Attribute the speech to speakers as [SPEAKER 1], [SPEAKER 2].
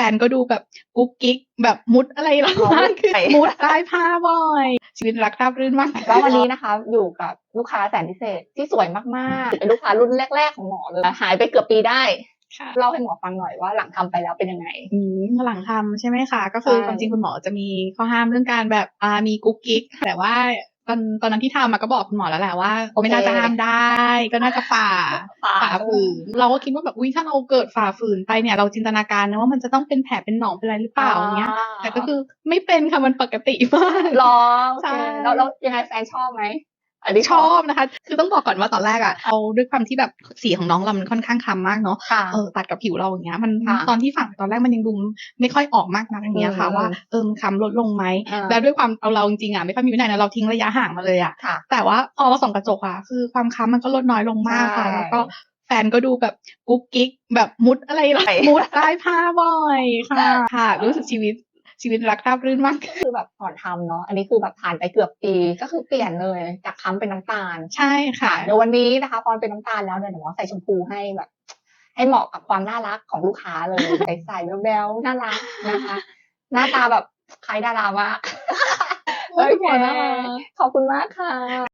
[SPEAKER 1] แฟนก็ดูแบบกุ๊กกิ๊กแบบมุดอะไรหรอ
[SPEAKER 2] อ๋อ
[SPEAKER 1] มากคือ
[SPEAKER 2] ไป
[SPEAKER 1] มุดใต้ผ้าบ่อย ชีวิตรักราบรื่นมาก
[SPEAKER 2] แล้ววันนี้นะคะ อยู่กับลูกค้าแสนพิเศษที่สวยมากๆเป็นลูกค้ารุ่นแรก ๆ ของหมอเลยหายไปเกือบปีได้
[SPEAKER 1] ค่ะ
[SPEAKER 2] เล่าให้หมอฟังหน่อยว่าหลังทำไปแล้วเป็นยังไง
[SPEAKER 1] อืมหลังทำใช่ไหมคะ ก็คือ
[SPEAKER 2] ใช่
[SPEAKER 1] ความจริงคุณหมอจะมีข้อห้ามเรื่องการแบบอ่ามีกุ๊กกิ๊กแต่ว่า ตอนตอนนั้นที่ทำมาก็บอกคุณหมอแล้วแหละว่าไม่น่าจะห้ามได้ ก็น่าจะฝ่าฝ่าฝืน เราก็คิดว่าแบบอุ้ยถ้าเราเกิดฝ่าฝืนไปเนี่ย เราจินตนาการนะว่ามันจะต้องเป็นแผลเป็นหนองเป็นอะไรหรือเปล่าอย่างเงี้ย แต่ก็คือไม่เป็นค่ะมันปกติมาก
[SPEAKER 2] รอโอ
[SPEAKER 1] ใช่
[SPEAKER 2] เคแล้วแล้วยังไงแฟนชอบไหม อันนี้
[SPEAKER 1] ชอบนะคะ คือต้องบอกก่อนว่าตอนแรกอะเอาด้วยความที่แบบสีของน้องเรามันค่อนข้างคล้ำมากเนาะ
[SPEAKER 2] ค่ะ
[SPEAKER 1] เออตัดกับผิวเราอย่างเงี้ยมัน
[SPEAKER 2] ค่ะ
[SPEAKER 1] ตอนที่ฝังตอนแรกมันยังดูไม่ค่อยออกมากนักอย่างเงี้ยค่ะ
[SPEAKER 2] อืม
[SPEAKER 1] ว่าเออมันคล้ำลดลงไหม
[SPEAKER 2] อ่า
[SPEAKER 1] แล้วด้วยความเอาเราจริงๆอะไม่ค่อยมีวินัยนะเราทิ้งระยะห่างมาเลยอะ
[SPEAKER 2] ค่ะ
[SPEAKER 1] แต่ว่าพอเราส่องกระจกอะคือความคล้ำมันก็ลดน้อยลงมากค่ะ
[SPEAKER 2] ใช่
[SPEAKER 1] แล้วก็แฟนก็ดูแบบกุ๊กกิ๊กแบบมุดอะไรหรอ
[SPEAKER 2] ไป
[SPEAKER 1] มุดใต้ผ้าบ่อยค่ะ ค่ะ รู้สึกชีวิต ชีวิตรักราบรื่นมาก
[SPEAKER 2] คือแบบก่อนทำเนาะอันนี้คือแบบผ่านไปเกือบปีก็คือเปลี่ยนเลยจากค้ำเป็นน้ำตาล
[SPEAKER 1] ใช่ค่ะ
[SPEAKER 2] เดี๋ยววันนี้นะคะพอเป็นน้ำตาลแล้วเนี่ยเดี๋ยวหมอใส่ชมพูให้แบบให้เหมาะกับความน่ารักของลูกค้าเลยใส่ๆแบวๆน่ารักนะคะ หน้าตาแบบคล้ายดารามาก
[SPEAKER 1] โอ้ยคุณหมอน่ารัก
[SPEAKER 2] ขอบคุณมากค่ะ